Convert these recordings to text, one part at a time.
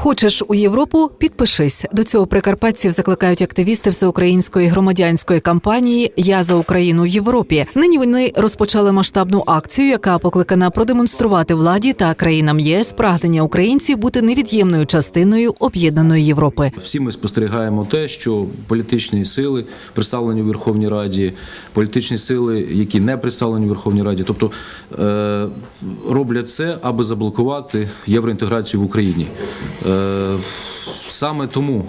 Хочеш у Європу? Підпишись. До цього прикарпатців закликають активісти всеукраїнської громадянської кампанії Я за Україну в Європі. Нині вони розпочали масштабну акцію, яка покликана продемонструвати владі та країнам ЄС прагнення українців бути невід'ємною частиною об'єднаної Європи. Всі ми спостерігаємо те, що політичні сили представлені у Верховній Раді, політичні сили, які не представлені у Верховній Раді, тобто е, роблять все, аби заблокувати євроінтеграцію в Україні. Е, саме тому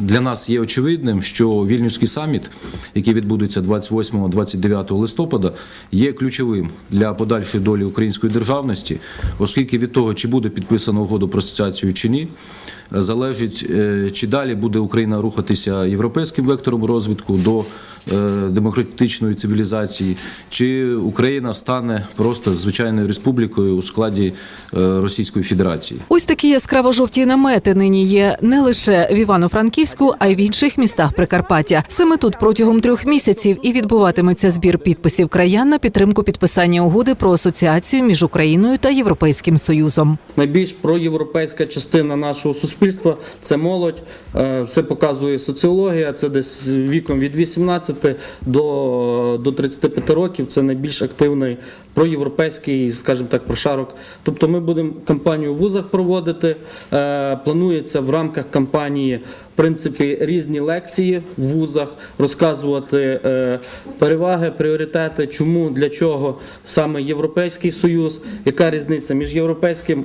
для нас є очевидним, що Вільнюський саміт, який відбудеться 28-29 листопада, є ключовим для подальшої долі української державності, оскільки від того, чи буде підписана угода про асоціацію чи ні, залежить, е, чи далі буде Україна рухатися європейським вектором розвитку до е, демократичної цивілізації, чи Україна стане просто звичайною республікою у складі е, Російської Федерації. Ось такі яскраво жовті намети нині є не лише в Івано-Франківську, а й в інших містах Прикарпаття. Саме тут протягом трьох місяців і відбуватиметься збір підписів краян на підтримку підписання угоди про асоціацію між Україною та Європейським Союзом. Найбільш проєвропейська частина нашого суспільства це молодь. Е, Це показує соціологія. Це десь віком від 18 до, до 35 років. Це найбільш активний проєвропейський, скажімо так, прошарок. Тобто, ми будемо кампанію в вузах проводити. Е, Планується в рамках кампанії. В принципі, різні лекції в вузах розказувати е, переваги, пріоритети, чому для чого саме Європейський Союз, яка різниця між Європейським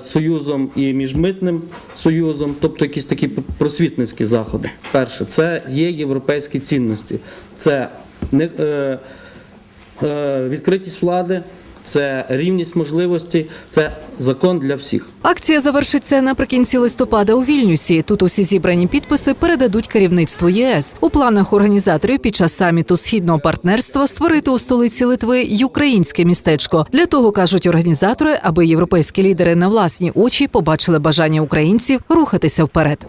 Союзом і між митним союзом, тобто якісь такі просвітницькі заходи. Перше, це є європейські цінності, це не е, е, відкритість влади, це рівність можливостей, це закон для всіх. Акція завершиться наприкінці листопада у Вільнюсі. Тут усі зібрані підписи передадуть керівництву ЄС. У планах організаторів під час саміту східного партнерства створити у столиці Литви й українське містечко. Для того кажуть організатори, аби європейські лідери на власні очі побачили бажання українців рухатися вперед.